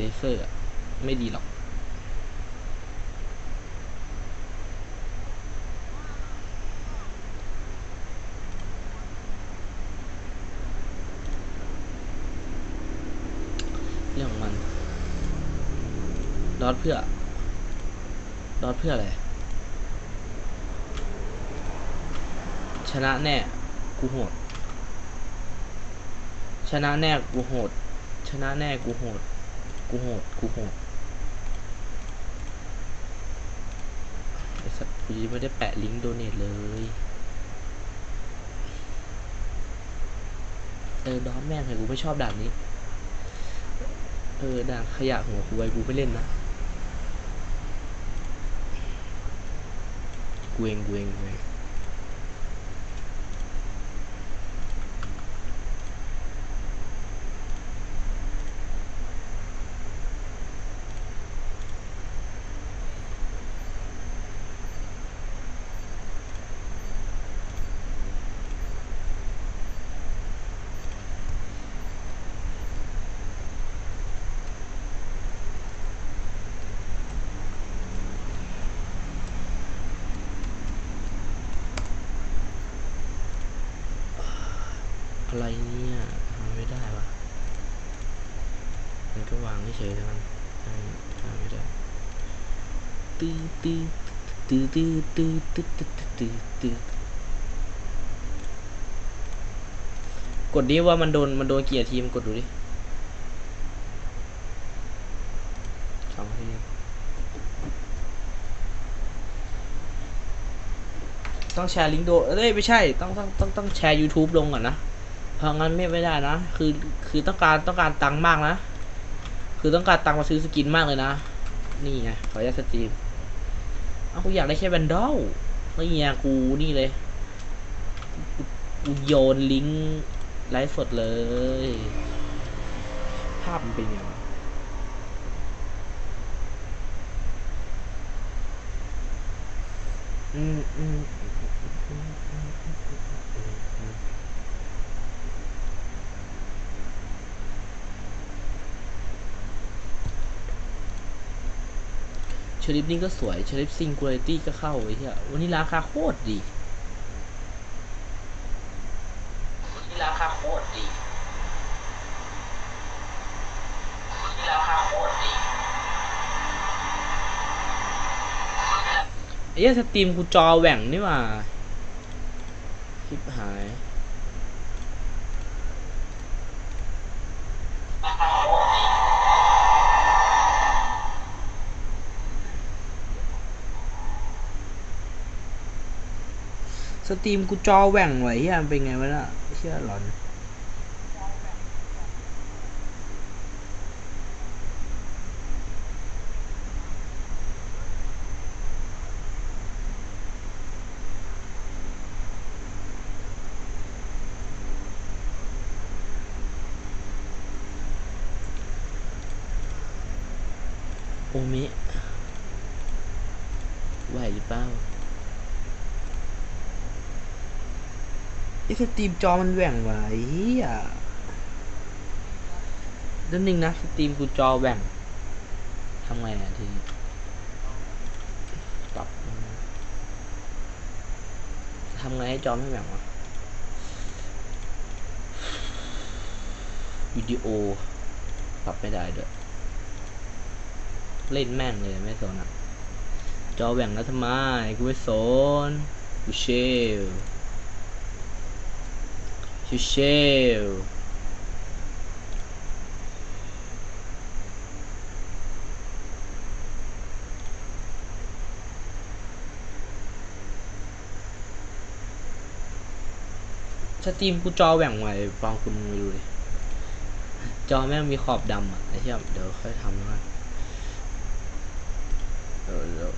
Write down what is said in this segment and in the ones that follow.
เลเซอร์อะไม่ดีหรอก เรื่องของมันดอทเพื่อดอทเพื่ออะไร ชนะแน่ กูโหด ชนะแน่กูโหด ชนะแน่กูโหด กูโหดกูโหดไอสัตว์กูยังไม่ได้แปะลิงก์โดเนทเลยเออดอทแม่งเลยกูไม่ชอบด่านนี้ เออด่านขยะหัวกูไว้กูไม่เล่นนะกูเองกูเองกูเอง อะไรเนี่ยทำไม่ได้วะมันก็วางเฉยๆแล้วกันทำไม่ได้ตื้อตื้อตื้อตื้อตื้อตื้อตื้อตื้อตื้อกดดิว่ามันโดนมันโดนเกียร์ทีมนกดดูดิสองทีต้องแชร์ลิงก์โดเอ้ยไม่ใช่ต้องต้องต้องต้องแชร์ YouTube ลงก่อนนะ เพราะงั้นไม่ไม่ได้นะ คือคือต้องการต้องการตังค์มากนะ คือต้องการตังค์มาซื้อสกินมากเลยนะ นี่ไงขออนุญาตสตรีมเอ้ากูอยากได้แค่แบนดอลนี่ไงกูนี่เลย กูโยนลิงก์ไลฟ์สดเลย ภาพมันเป็นยังไงวะอืมอืมอืมอืมอืมอืมอืมอืม เชลิปนี่ก็สวยเชลิปซิงคูลิตี้ก็เข้าไอ้เหี้ยวันนี้ราคาโคตรดีวันนี้ราคาโคตรดีวันนี้ราคาโคตรดีไอ้เหี้ยสตรีมกูจอแหว่งนี่ว่าคลิปหาย สตรีมกูจอแหว่งไว้เฮียเป็นไงวะน่ะเชื่อหลอน โอมิไหวหรือเปล่า ไอ้สตรีมจอมันแหว่งว่ะไอ้เหี้ยเดี๋ยวนึงนะสตรีมกูจอแหว่งทำไงอะทีปรับทำไงให้จอไม่แหว่งวะวิดีโอปรับไม่ได้ด้วยเล่นแม่งเลยไม่สนอะ จอแหว่งแล้วทำไมกูไม่สนกูเชล ชิเชลสตรีมกูจอแหว่งไว้ฟังคุณไปดูดิจอแม่งมีขอบดำอะไอ้เหี้ยเดี๋ยวค่อยทำแล้วกันเดี๋ยวเดี๋ยว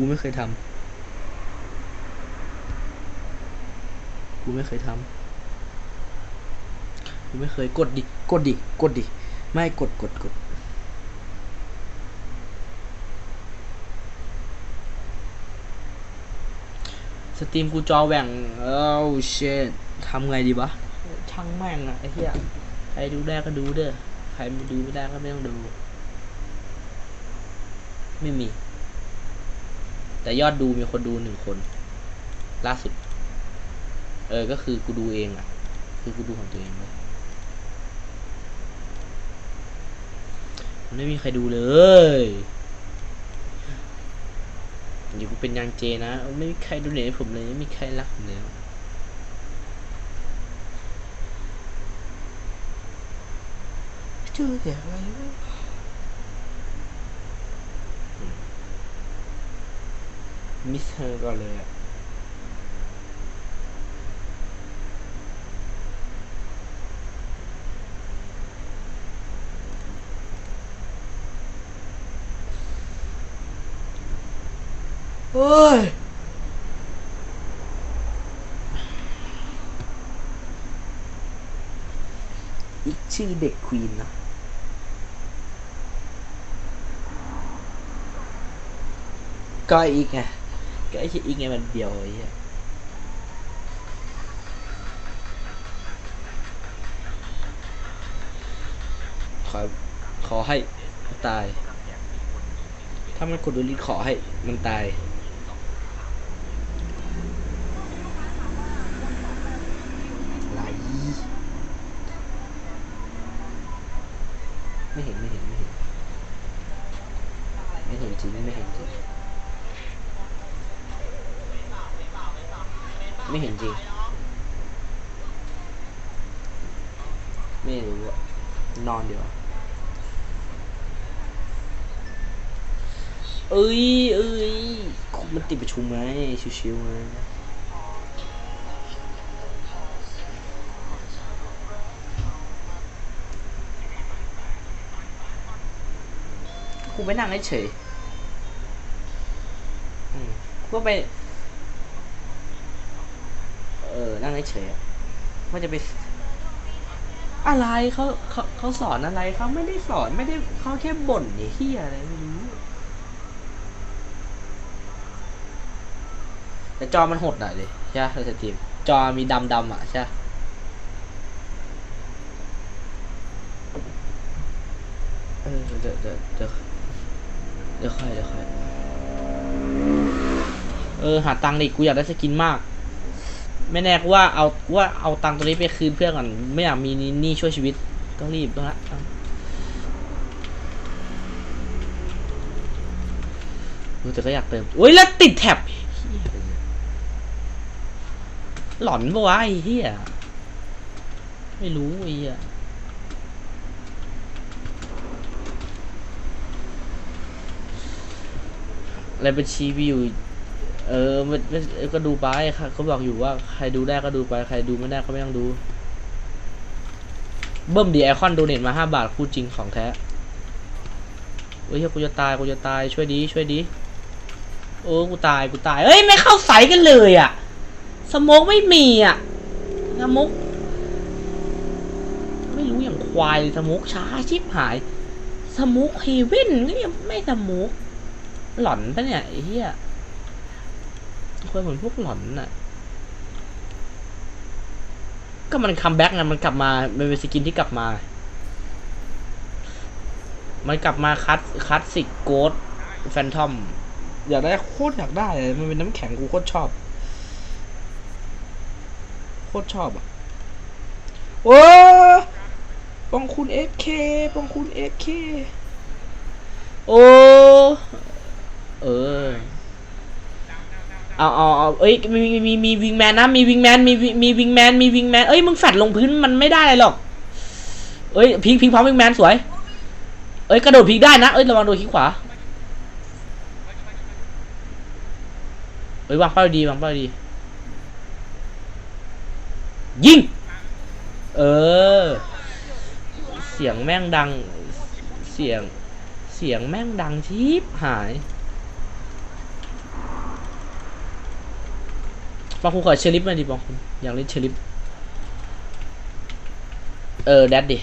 กูไม่เคยทำกูไม่เคยทำกูไม่เคยกดดิ กดดิ กดดิ ไม่กดกดกดสตรีมกูจอแหว่งเอ้าเชดทำไงดีวะช่างแม่งอะไอ้เหี้ยใครดูได้ก็ดูเด้อใครไม่ดูไม่ได้ก็ไม่ต้องดู ไม่มี แต่ยอดดูมีคนดูหนึ่งคน ล่าสุด เออ ก็คือกูดูเองอะคือกูดูของตัวเองเลยไม่มีใครดูเลยอยู่กูเป็นยางเจนะ ไม่มีใครดูเน็ตให้ผมเลย ไม่มีใครรักผมเลยเจอแต่อะไรวะ มิสเธอก่อนเลยอะเฮ้ยอีกชื่อเด็กควีนนะก็อีกไง ก็ไอ้ชื่ออีกไงมันเดียวไอ้เหี้ยขอขอให้ตาย ถ้ามันกดดูลิทขอให้มันตาย ไหล ไม่เห็นไม่เห็นไม่เห็น ไม่เห็นจริงไม่เห็นจริง ไม่เห็นจริง ไม่รู้อะนอนเดี๋ยวเอ้ยเอ้ยมันติดประชุมไงชิวๆไงกูไปนั่งเฉยกูก็ไป เออนั่งเฉยๆอะว่จะไป อะไรเขาเขาเขาสอนอะไรเขาไม่ได้สอนไม่ได้เขาแค่บ่นเฮียอะไรไม่รู้แต่จอมันหดหน่อยดิใช่ไหมเราจะทีมจอมีดำดำอะใช่เออเดี๋ยวเดี๋ยวเดี๋ยวเดี๋ยวค่อยเดี๋ยวค่อยเออหาตังค์ดิกูอยากได้สกินมาก ไม่แน่ว่าเอาว่าเอาตังตัวนี้ไปคืนเพื่อนก่อนไม่อยากมีหนี่ช่วยชีวิตต้องรีบต้องละเออแต่ก็อยากเติมโอ้ยแล้วติดแท็บเหี้ยอะไรเนี่ยหลอนปะวะไอ้เหี้ยไม่รู้ไอ้เหี้ยอะไรบัญชีวิว เออไมันมันก็ดูไปค่ะเขาบอกอยู่ว่าใครดูได้ก็ดูไป ใครดูไม่ได้ก็ไม่ต้องดู เบิ้มดีไอคอนโดเนทมาห้าบาทคู่จริงของแท้เฮ้ยเหี้ยกูจะตายกูจะตายช่วยดีช่วยดีโอ้กูตายกูตายเอ้ยไม่เข้าใสกันเลยอะสโมกไม่มีอะสโมกไม่รู้อย่างควายสโมกช้าชิบหายสโมกเฮเว่นก็ยังไม่สโมกหล่อนปะเนี่ยไอ้เหี้ย คนเหมือนพวกหล่อนน่ะ ก็มันคัมแบ็กไงมันกลับมามันเป็นสกินที่กลับมา มันกลับมาคัสคัสสิกโกดแฟนทอม อยากได้โคตรอยากได้เลยมันเป็นน้ำแข็งกูโคตรชอบ โคตรชอบอะโอ้ปองคุณเอฟเคปองคุณเอฟเคโอ้ เออ เอาเอาเอาเอ้ยมีมีมีวิงแมนนะมีวิงแมนมีวิมีวิงแมนมีวิงแมนเอ้ยมึงแฟดลงพื้นมันไม่ได้หรอกเอ้ยพิงพิงพร้อมวิงแมนสวย เอ้ยกระโดดพิกได้นะเอ้ยระวังโดนขี้ขวาเอ้ยวางเป้าดีวางเป้าดี ยิง เออ เสียงแม่งดัง เสียง เสียงแม่งดังชิบหาย บางคุณขอเชลิฟมาดิบางคุณอยากเล่นเชลิฟเออแดดดิ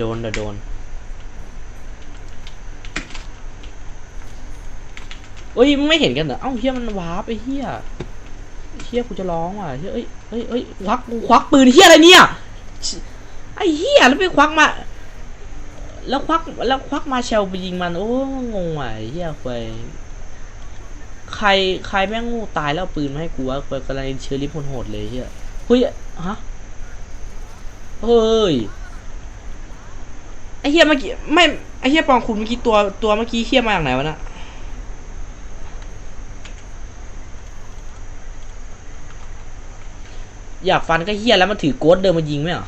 ดี๋ยวโดนเดี๋ยวโดนเอ้ยมึงไม่เห็นกันเหรอเอ้าเฮียมันวาร์ปไอ้เฮียเฮียกูจะร้องว่ะเฮียเอ้ยเอ้ยเอ้ยควักกูควักปืนเฮียอะไรเนี่ยไอ้เฮียแล้วไปควักมา แล้วควักแล้วควักมาเชลไปยิงมันโอ้งงว่ะเฮียควยใครใครแม่งงูตายแล้วปืนมาให้กูวะควยกำลังเชื้อริบโหดเลยเฮียเฮ้ยฮะเฮ้ย ไอเฮียเมื่อกี้ไม่ไอเฮียปองคุณเมื่อกี้ตัวตัวเมื่อกี้เฮียมาจากไหนวะน่ะอยากฟันก็เฮียแล้วมันถือโกดเดินมายิงไหมเหรอ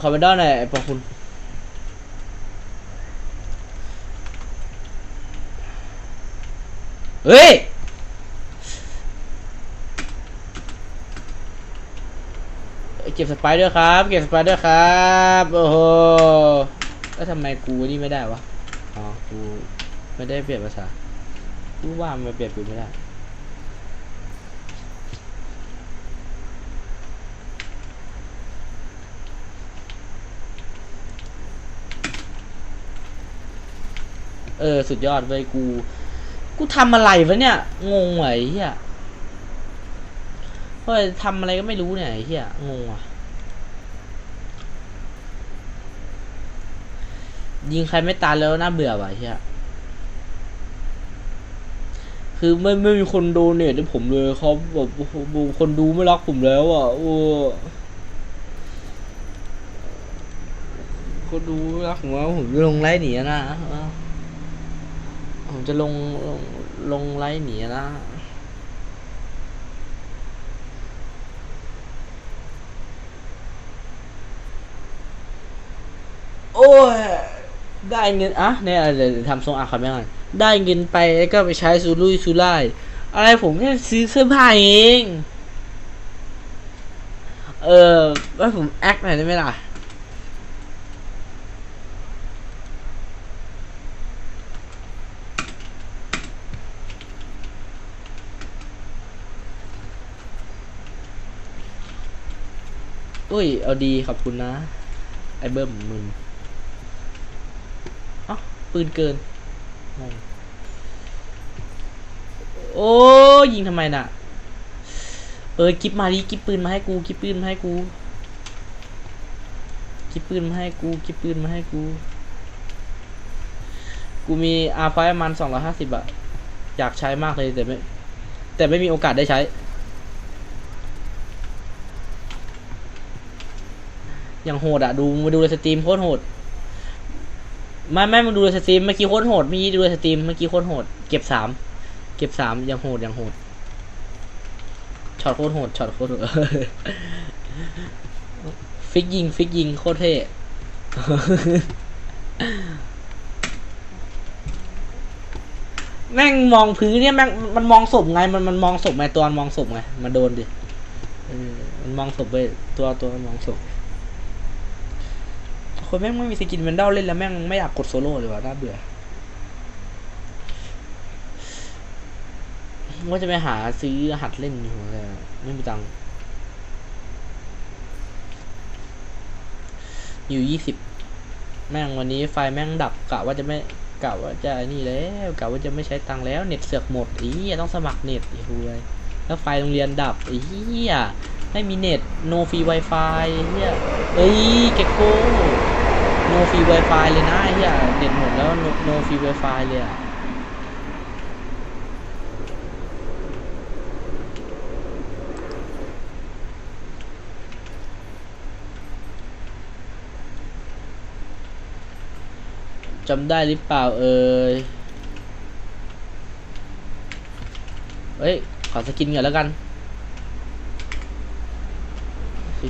ขอไปด้านหน่ปองคุณเฮ้ย เก็บสไปด้วยครับ เก็บสไปด้วยครับ โอ้โห แล้วทำไมกูนี่ไม่ได้วะ อ๋อ กูไม่ได้เปลี่ยนภาษา กูว่ามันเปลี่ยนปืนไม่ได้ เออ สุดยอดเว้ยกู กูทำอะไรวะเนี่ย งงว่ะไอ้เหี้ยเฮ้ย ทำอะไรก็ไม่รู้เนี่ยไอ้เหี้ยงงว่ะยิงใครไม่ตายแล้วน่าเบื่อว่ะไอ้เหี้ยคือไม่ไม่มีคนดูเนี่ยให้ผมเลยเขาแบบคนดูไม่รักผมแล้วอะโอ้คนดูรักผมแล้วผมจะลงไลฟ์หนีนะผมจะลงลงลงไลฟ์หนีนะ ยได้เงินอะเนี่ยเดี๋ยวทำทรงอาคาไม่ก่อนได้เงินไปแล้วก็ไปใช้ซูลุยซูไล่อะไรผมแค่ซื้อเสื้อผ้าเอง เออว่าผมแอคหน่อยได้ไหมล่ะอุ้ย เอาดี ขอบคุณนะ ไอเบิ้มมึง ปืนเกินงงโอ้ยิงทำไมน่ะ เออกิบมาดิกิบปืนมาให้กูกิบปืนมาให้กูกิบปืนมาให้กูกิบปืนมาให้กู กูมีอาไฟมันสองร้อยห้าสิบอะอยากใช้มากเลยแต่ไม่แต่ไม่มีโอกาสได้ใช้ อย่างโหดอะดูมาดูในสตรีมโคตรโหด ไม่ไม่มาดูสตรีมเมื่อกี้โคตรโหดเมื่อกี้ดูสตรีมเมื่อกี้โคตรโหดเก็บสามเก็บสามอย่างโหดอย่างโหดช็อตโคตรโหดช็อตโคตรโหดฟิกยิงฟิกยิงโคตรเท่แม่งมองพื้นเนี่ยแม่งมันมองศพไงมันมันมองศพไงตัวมันมองศพไงมาโดนดิมันมองศพไปตัวตัวมันมองศพ คนแม่งไม่มีสกินแวนดอลเล่นแล้วแม่งไม่อยากกดโซโล่เลยว่ะน่าเบื่อว่าจะไปหาซื้อหัดเล่นอยู่แต่ไม่มีตังค์อยู่ยี่สิบแม่งวันนี้ไฟแม่งดับกะว่าจะไม่กะว่าจะนี่แล้วกะว่าจะไม่ใช้ตังค์แล้วเน็ตเสือกหมดอีต้องสมัครเน็ตอีกเลยแล้วไฟโรงเรียนดับอีไม่มีเน็ต no free wifi เหี้ยเอ้ยเก็ก no free wifi เลยนะไอ้เหี้ยเน็ตหมดแล้ว no no free wifi เลยอะจำได้หรือเปล่าเอ่ย เฮ้ย ขอสกินก่อนแล้วกัน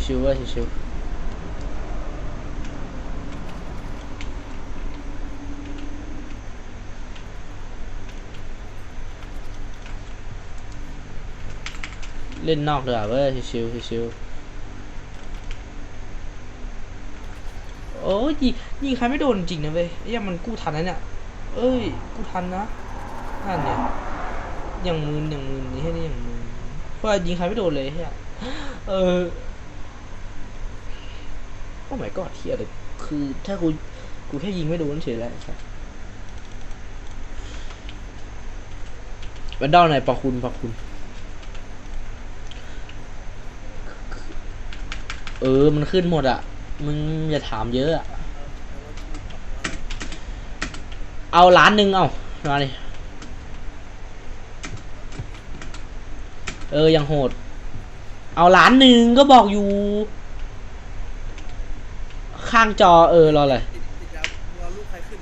ชิวๆเว้ยชิวๆ เล่นนอกเลยอะเว้ยชิวๆชิวๆโอ้ยยิงใครไม่โดนจริงนะเว้ยไอ้ยังมันกู้ทันนะเนี่ยเอ้ยกู้ทันนะนั่นเนี่ยอย่างมืนอย่างมืนนี่ให้นี่อย่างมืนเพราะว่ายิงใครไม่โดนเลยเฮียเออโอ้ my god เฮียเลยคือถ้ากูกูแค่ยิงไม่โดนเฉยแล้วครับบันดอลไหนปะคุณปะคุณ เออ มันขึ้นหมดอะมึงอย่าถามเยอะอะเอาล้านหนึ่งเอามาดิเออ ยังโหด เอาล้านหนึ่งก็บอกอยู่ ข้างจอเออรออะไรติดติดยาวมึงเอาลูกใครขึ้น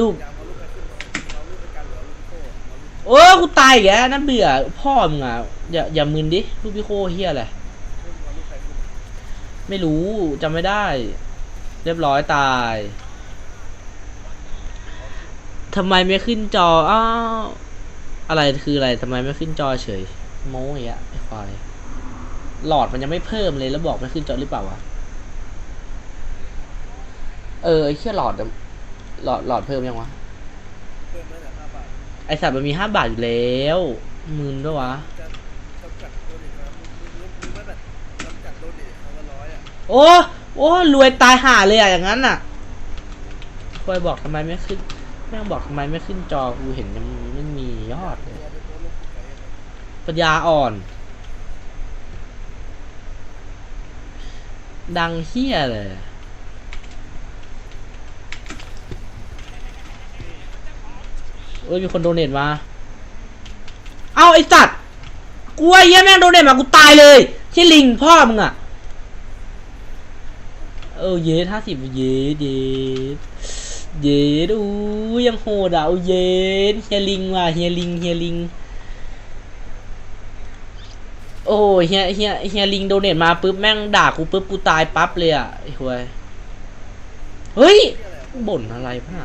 ลูกยลูกใครขึ้นเอาลูกไปเอาลูกโอ้กูตายอีกนั่นเบื่อ พ่อมึงอะ อย่าอย่ามึนดิ ลูกพี่โคเฮียอะไร ขึ้นเอาลูกใครขึ้น ไม่รู้จำไม่ได้ เรียบร้อยตายทำไมไม่ขึ้นจอ อ้าว อะไรคืออะไรทำไมไม่ขึ้นจอเฉย โม้อย่างเงี้ยไอ้ควายหลอดมันยังไม่เพิ่มเลยแล้วบอกไม่ขึ้นจอหรือเปล่าวะ เออไอ้เชี่ยหลอดอะหลอดหลอดเพิ่มยังวะ เพิ่มไม่แต่ห้าบาท ไอสัตว์มันมีห้าบาทอยู่แล้วหมื่นด้วยวะจ โอ้โอ้รวยตายห่าเลยอะอย่างนั้นอะควยบอกทำไมไม่ขึ้นแม่งบอกทำไมไม่ขึ้นจอกูเห็นยังไม่มียอดเลยปัญญาอ่อน ดังเฮี้ยเลยเอ้ยมีคนโดเนทมา เอาไอ้สัตว์กูไอ้เหี้ยแม่งโดเนทมากูตายเลยใช่ลิงพ่อมึงอะ ออเยสห้าสิบเยสเยสเยสอู้ยังโหดอะอู้เยสเฮียลิงว่ะเฮียลิงเฮียลิงโอ้ยเฮียเฮียเฮียลิงโดเนทมาปุ๊บแม่งด่ากูปุ๊บกูตายปั๊บเลยอะไอ้หวยเฮ้ยบ่นอะไรพ่ะ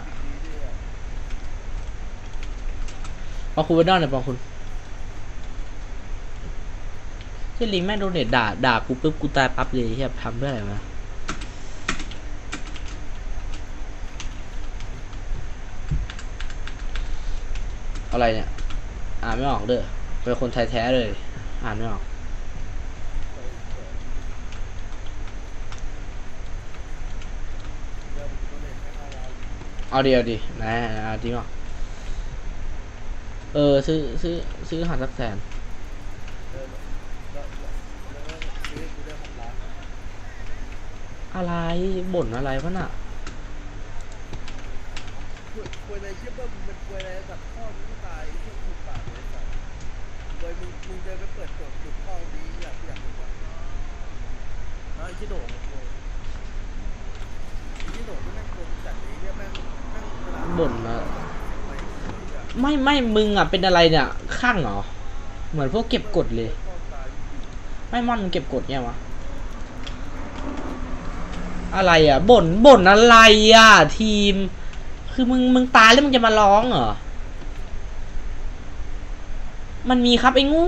ปองคุณไปนอนหน่อยปองคุณเฮียลิงแม่งโดเนทด่าด่ากูปุ๊บกูตายปั๊บเลยเฮียทำเพื่ออะไรวะ อะไรเนี่ย อ่านไม่ออกเด้อเป็นคนไทยแท้เลย อ่านไม่ออกเดี๋ยวโดเนทให้ห้าร้อยเอาดียวดินะเอาจริงเหรอเออ ซื้อซื้อซื้อหันสักแสนอะไรบ่นอะไรวะน่ะคุยอะไรเชี่ยเบิ้มมันคุยอะไรสัตว์พ่อมึงก็ตายเชี่ยมึงปากเลยสัตว์ ยมึงมึงเดินไปเปิดกดจุดพ่อดีอยากอยากดูว่าน้อยที่โด่งไอ้ที่โด่งที่แม่งโกงจัดเลยเนี่ยแม่งแม่งเวลาบ่นมาไม่ไม่มึงอะเป็นอะไรเนี่ยข้างเหรอเหมือนพวกเก็บกดเลย ไม่ม่อนเก็บกดเนี่ยวะอะไรอะบ่นบ่นอะไรอะ ทีม คือมึงมึงตายแล้วมึงจะมาร้องเหรอ มันมีครับไอ้งู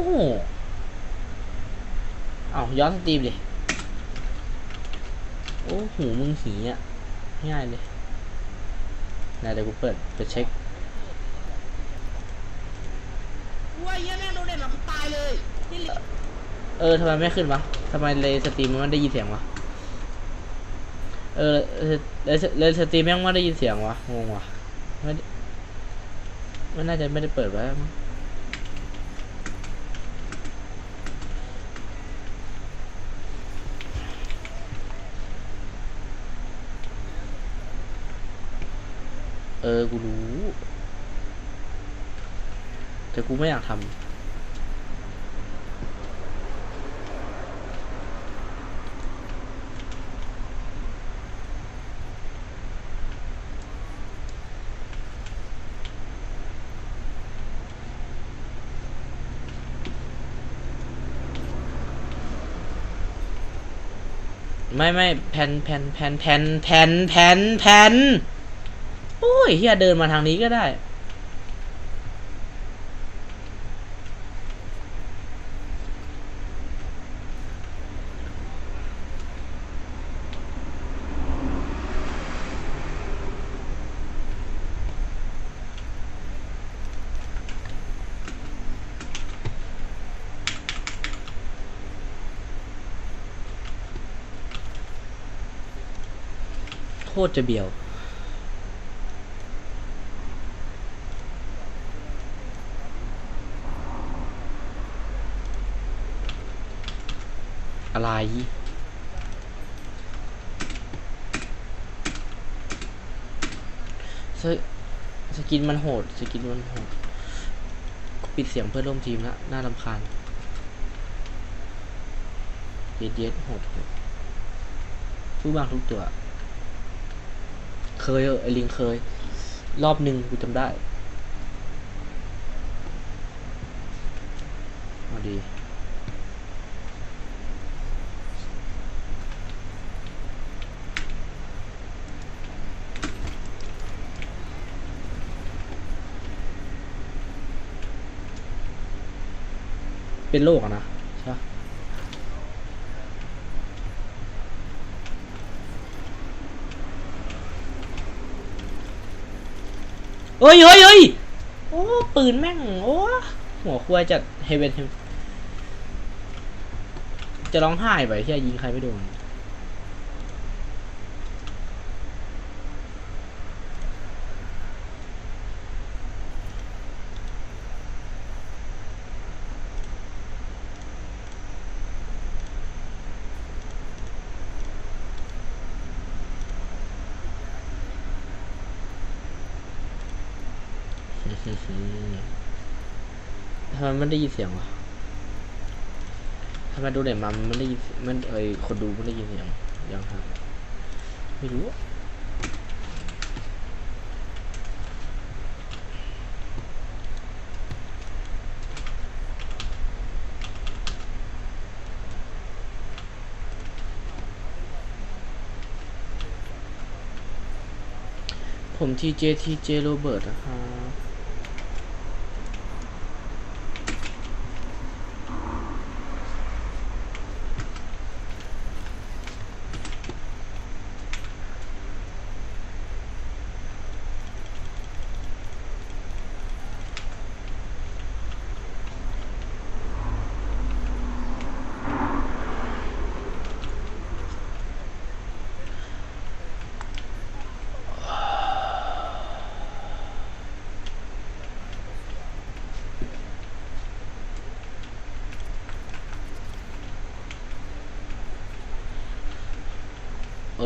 เอาย้อนสตรีมดิโอ้หูมึงหีอะง่ายเลยไหนเดี๋ยวกูเปิดไปเช็คว้ายแม่งโดนเด็ดหลังตายเลยเออทำไมไม่ขึ้นวะทำไมเลยสตรีมมันไม่ได้ยินเสียงวะเออเลยเลยสตรีมแม่งไม่ได้ยินเสียงวะงงวะไม่ได้ไม่น่าจะไม่ได้เปิดไว้มั้ง เออ กูรู้ แต่กูไม่อยากทำ ไม่ไม่แผ่นแผ่นแผ่นแผ่นแผ่นแผ่นแผ่น ยเฮียเดินมาทางนี้ก็ได้ โคตรจะเบียว อะไรสสกินมันโหด สกินมันโหด ปิดเสียงเพื่อนร่วมทีมละน่ารำคาญเย็ดเย็ดโหดโหดทุกบางทุกตัว เคยไอลิงเคย รอบหนึ่งกูจำได้ เอาดี เป็นโรคอะนะใช่ปะเฮ้ยเฮ้ยเฮ้ยโอ้ ปืนแม่ง โอ้ หัวควายจัดเฮเวนจะร้องไห้ไปที่ยิงใครไม่โดน ทำไมมันได้ยินเสียงวะทำไมดูเด็มามันไม่ได้ยินมันเอ้ยคนดูไม่ได้ยินเสียงยังครับไม่รู้ผมทีเจทีเจโรเบิร์ตนะครับ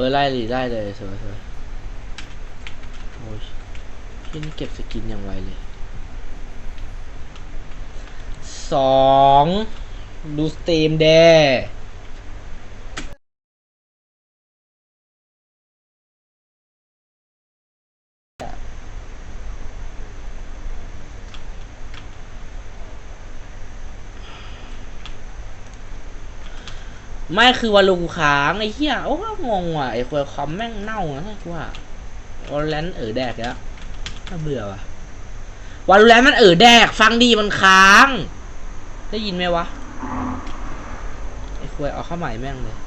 ออไล่เลยได้เลยสวยสวยโอ้ยพี่นี่เก็บสกินอย่างไวเลยสองดูสตรีมเด ไม่คือวันลูกค้างไอ้เหี้ยโอ้งงว่ะไอ้ควยคอมแม่งเน่านะกูว่าวันแลนเออแดกแล้วน่าเบื่อว่ะวันแลนมันเออแดก ฟังดีมันค้าง ได้ยินไหมวะไอ้ควยเอาเข้าใหม่แม่งเลย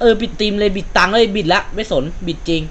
เออบิดตีมเลยบิดตังเลยบิดละไม่สนบิดจริง